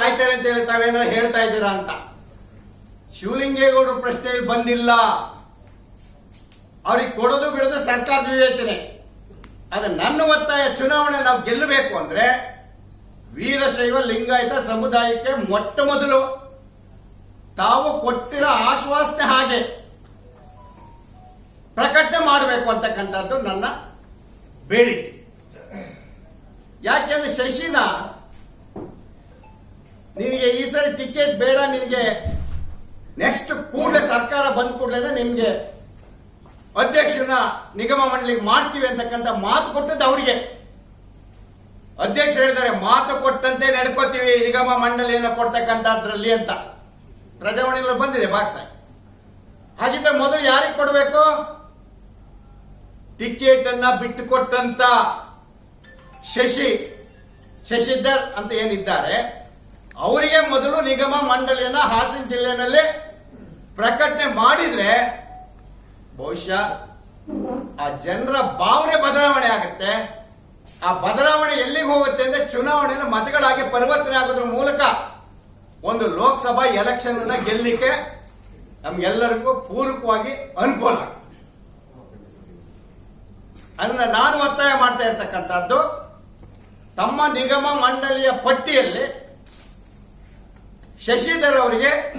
ಕಾಯ್ತಾರೆ ಅಂತ ಹೇಳಿ ತಾವೇನೋ ಹೇಳ್ತಾ ಇದ್ದೀರಾ ಅಂತ? ಶಿವಲಿಂಗೇಗೌಡರು ಪ್ರಶ್ನೆಯಲ್ಲಿ ಬಂದಿಲ್ಲ. ಅವ್ರಿಗೆ ಕೊಡೋದು ಬಿಡೋದು ಸರ್ಕಾರದ ವಿವೇಚನೆ. ಅದು ನನ್ನ ಒತ್ತಾಯ, ಚುನಾವಣೆ ನಾವು ಗೆಲ್ಲಬೇಕು ಅಂದ್ರೆ ವೀರಶೈವ ಲಿಂಗಾಯತ ಸಮುದಾಯಕ್ಕೆ ಮೊಟ್ಟ ಮೊದಲು ತಾವು ಕೊಟ್ಟಿರೋ ಆಶ್ವಾಸನೆ ಹಾಗೆ ಪ್ರಕಟಣೆ ಮಾಡಬೇಕು ಅಂತಕ್ಕಂಥದ್ದು ನನ್ನ ಬೇಡಿಕೆ. ಯಾಕೆಂದ್ರೆ ಶಶಿನ ಸರಿ ಟಿಕೆಟ್ ಬೇಡ ನಿನಗೆ. ನೆಕ್ಸ್ಟ್ ಕೂಡಲೇ ಸರ್ಕಾರ ಬಂದ ಕೂಡಲೇ ನಿಮಗೆ. ಅಧ್ಯಕ್ಷನ ನಿಗಮ ಮಂಡಳಿಗೆ ಮಾಡ್ತೀವಿ ಅಂತಕ್ಕಂಥ ಮಾತು ಕೊಟ್ಟದ್ದು ಅವರಿಗೆ. ಅಧ್ಯಕ್ಷ ಹೇಳಿದ್ದಾರೆ, ಮಾತು ಕೊಟ್ಟಂತೆ ನಡ್ಕೋತೀವಿ, ನಿಗಮ ಮಂಡಳಿಯನ್ನು ಕೊಡ್ತಕ್ಕಂಥದ್ರಲ್ಲಿ ಅಂತ. ಪ್ರಜಾವಾಣಿಗಳು ಬಂದಿದೆ ಬಾಕ್ಸ ಹಾಗಿದ್ದರೆ ಮೊದಲು ಯಾರಿಗೆ ಕೊಡಬೇಕು? ಟಿಕೆಟ್ ಅನ್ನ ಬಿಟ್ಟು ಕೊಟ್ಟಂತ ಶಶಿ, ಶಶಿಧರ್ ಅಂತ ಏನಿದ್ದಾರೆ ಮೊದಲು ನಿಗಮ ಮಂಡಳಿಯನ್ನ ಹಾಸನ ಜಿಲ್ಲೆನಲ್ಲಿ ಪ್ರಕಟಣೆ ಮಾಡಿದ್ರೆ ಬಹುಶಃ ಆ ಜನರ ಭಾವನೆ ಬದಲಾವಣೆ ಆಗುತ್ತೆ. ಆ ಬದಲಾವಣೆ ಎಲ್ಲಿಗೆ ಹೋಗುತ್ತೆ ಅಂದ್ರೆ ಚುನಾವಣೆಯಲ್ಲಿ ಮತಗಳಾಗಿ ಪರಿವರ್ತನೆ ಆಗೋದ್ರ ಮೂಲಕ ಒಂದು ಲೋಕಸಭಾ ಎಲೆಕ್ಷನ್ ಅನ್ನ ಗೆಲ್ಲಿಕ್ಕೆ ನಮ್ಗೆಲ್ಲರಿಗೂ ಪೂರಕವಾಗಿ ಅನುಕೂಲ ಅದನ್ನ ನಾನು ಒತ್ತಾಯ ಮಾಡ್ತಾ ಇರ್ತಕ್ಕಂಥದ್ದು, ತಮ್ಮ ನಿಗಮ ಮಂಡಳಿಯ ಪಟ್ಟಿಯಲ್ಲಿ ಶಶಿಧರ್ ಅವರಿಗೆ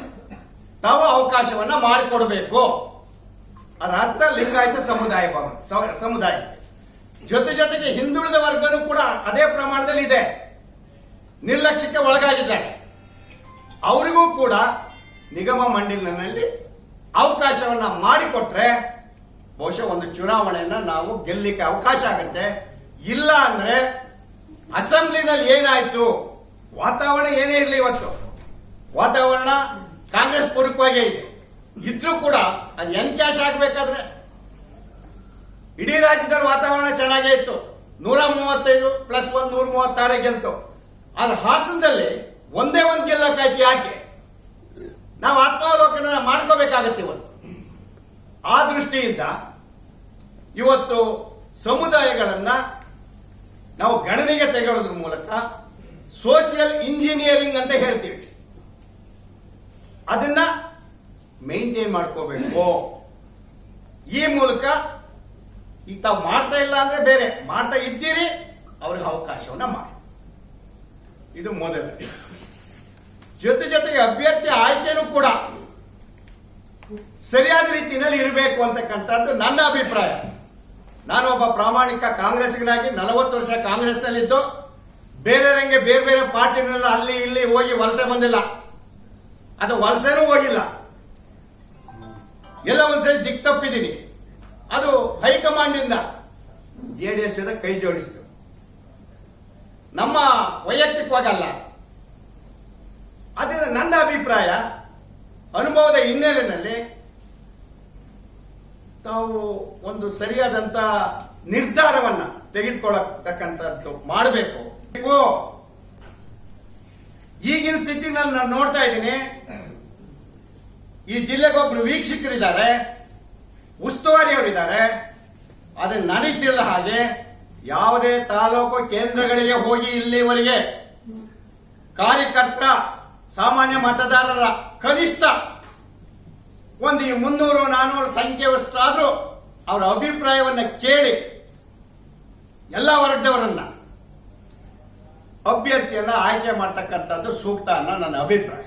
ತಾವು ಅವಕಾಶವನ್ನ ಮಾಡಿಕೊಡಬೇಕು. ಅದರ ಅರ್ಥ ಲಿಂಗಾಯತ ಸಮುದಾಯ ಸಮುದಾಯ. ಜೊತೆ ಜೊತೆಗೆ ಹಿಂದುಳಿದ ವರ್ಗನೂ ಕೂಡ ಅದೇ ಪ್ರಮಾಣದಲ್ಲಿ ಇದೆ. ನಿರ್ಲಕ್ಷ್ಯಕ್ಕೆ ಒಳಗಾಗಿದ್ದಾರೆ. ಅವರಿಗೂ ಕೂಡ ನಿಗಮ ಮಂಡಳಿನಲ್ಲಿ ಅವಕಾಶವನ್ನ ಮಾಡಿಕೊಟ್ರೆ ಬಹುಶಃ ಒಂದು ಚುನಾವಣೆಯನ್ನ ನಾವು ಗೆಲ್ಲಿಕ್ಕೆ ಅವಕಾಶ ಆಗುತ್ತೆ. ಇಲ್ಲ ಅಂದ್ರೆ ಅಸೆಂಬ್ಲಿನಲ್ಲಿ ಏನಾಯ್ತು? ವಾತಾವರಣ ಏನೇ ಇರಲಿ ಇವತ್ತು. ವಾತಾವರಣ ಕಾಂಗ್ರೆಸ್ ಪೂರಕವಾಗೇ ಇದೆ. ಇದ್ರೂ ಕೂಡ ಅದು ಎನ್ ಕ್ಯಾಶ್ ಆಗ್ಬೇಕಾದ್ರೆ. ಇಡೀ ರಾಜ್ಯದಲ್ಲಿ ವಾತಾವರಣ ಚೆನ್ನಾಗೇ ಇತ್ತು. ನೂರ ಮೂವತ್ತೈದು ಪ್ಲಸ್ ಒಂದು ನೂರ ಮೂವತ್ತಾರೇ ಗೆಲ್ತು. ಆದ್ರೆ ಹಾಸನದಲ್ಲಿ ಒಂದೇ ಒಂದು ಗೆಲ್ಲಕ್ಕಾಯ್ತು ಯಾಕೆ? ನಾವು ಆತ್ಮಾವಲೋಕನ ಮಾಡ್ಕೋಬೇಕಾಗತ್ತೆ ಇವತ್ತು. ಆ ದೃಷ್ಟಿಯಿಂದ ಇವತ್ತು ಸಮುದಾಯಗಳನ್ನ ನಾವು ಗಣನೆಗೆ ತೆಗೆಯೋದ್ರ ಮೂಲಕ ಸೋಷಿಯಲ್ ಇಂಜಿನಿಯರಿಂಗ್ ಅಂತ ಹೇಳ್ತೀವಿ. ಅದನ್ನ ಮೇಂಟೈನ್ ಮಾಡ್ಕೋಬೇಕು. ಈ ಮೂಲಕ ಈಗ ತಾವು ಮಾಡ್ತಾ ಇಲ್ಲ ಅಂದ್ರೆ ಬೇರೆ. ಮಾಡ್ತಾ ಇದ್ದೀರಿ, ಅವ್ರಿಗೆ ಅವಕಾಶವನ್ನ ಮಾಡಿ. ಇದು ಮೊದಲ. ಜೊತೆ ಜೊತೆಗೆ ಅಭ್ಯರ್ಥಿ ಆಯ್ಕೆನೂ ಕೂಡ ಸರಿಯಾದ ರೀತಿಯಲ್ಲಿ ಇರಬೇಕು ಅಂತಕ್ಕಂಥದ್ದು ನನ್ನ ಅಭಿಪ್ರಾಯ. ನಾನು ಒಬ್ಬ ಪ್ರಾಮಾಣಿಕ ಕಾಂಗ್ರೆಸ್ಗನಾಗಿ ನಲವತ್ತು ವರ್ಷ ಕಾಂಗ್ರೆಸ್ನಲ್ಲಿದ್ದು, ಬೇರೆಯವರಂಗೆ ಬೇರೆ ಬೇರೆ ಪಾರ್ಟಿನೆಲ್ಲ ಅಲ್ಲಿ ಇಲ್ಲಿ ಹೋಗಿ ವಲಸೆ ಬಂದಿಲ್ಲ. ಅದು ವಲಸೆನೂ ಹೋಗಿಲ್ಲ. ಎಲ್ಲ ಒಂದ್ಸರಿ ದಿಕ್ ತಪ್ಪಿದ್ದೀನಿ. ಅದು ಹೈಕಮಾಂಡಿಂದ ಜೆ ಡಿ ಎಸ್ ಜೊತೆ ಕೈ ಜೋಡಿಸಿತು. ನಮ್ಮ ವೈಯಕ್ತಿಕವಾಗಲ್ಲ. ಅದರಿಂದ ನನ್ನ ಅಭಿಪ್ರಾಯ, ಅನುಭವದ ಹಿನ್ನೆಲೆಯಲ್ಲಿ ತಾವು ಒಂದು ಸರಿಯಾದಂತ ನಿರ್ಧಾರವನ್ನ ತೆಗೆದುಕೊಳ್ಳತಕ್ಕಂಥದ್ದು ಮಾಡಬೇಕು. ಈಗಿನ ಸ್ಥಿತಿನಲ್ಲಿ ನಾನು ನೋಡ್ತಾ ಇದ್ದೀನಿ. ಈ ಜಿಲ್ಲೆಗೊಬ್ರು ವೀಕ್ಷಕರಿದ್ದಾರೆ, ಉಸ್ತುವಾರಿಯವರಿದ್ದಾರೆ ಆದರೆ ನನಗೆ ತಿಳಿದ ಹಾಗೆ ಯಾವುದೇ ತಾಲೂಕು ಕೇಂದ್ರಗಳಿಗೆ ಹೋಗಿ ಇಲ್ಲಿವರೆಗೆ ಕಾರ್ಯಕರ್ತರ, ಸಾಮಾನ್ಯ ಮತದಾರರ ಕನಿಷ್ಠ ಒಂದು ಈ ಮುನ್ನೂರು ನಾನ್ನೂರು ಸಂಖ್ಯೆಯಷ್ಟಾದ್ರೂ ಅವರ ಅಭಿಪ್ರಾಯವನ್ನು ಕೇಳಿ ಎಲ್ಲ ವರ್ಗದವರನ್ನ ಅಭ್ಯರ್ಥಿಯನ್ನು ಆಯ್ಕೆ ಮಾಡ್ತಕ್ಕಂಥದ್ದು ಸೂಕ್ತ ಅನ್ನೋ ನನ್ನ ಅಭಿಪ್ರಾಯ.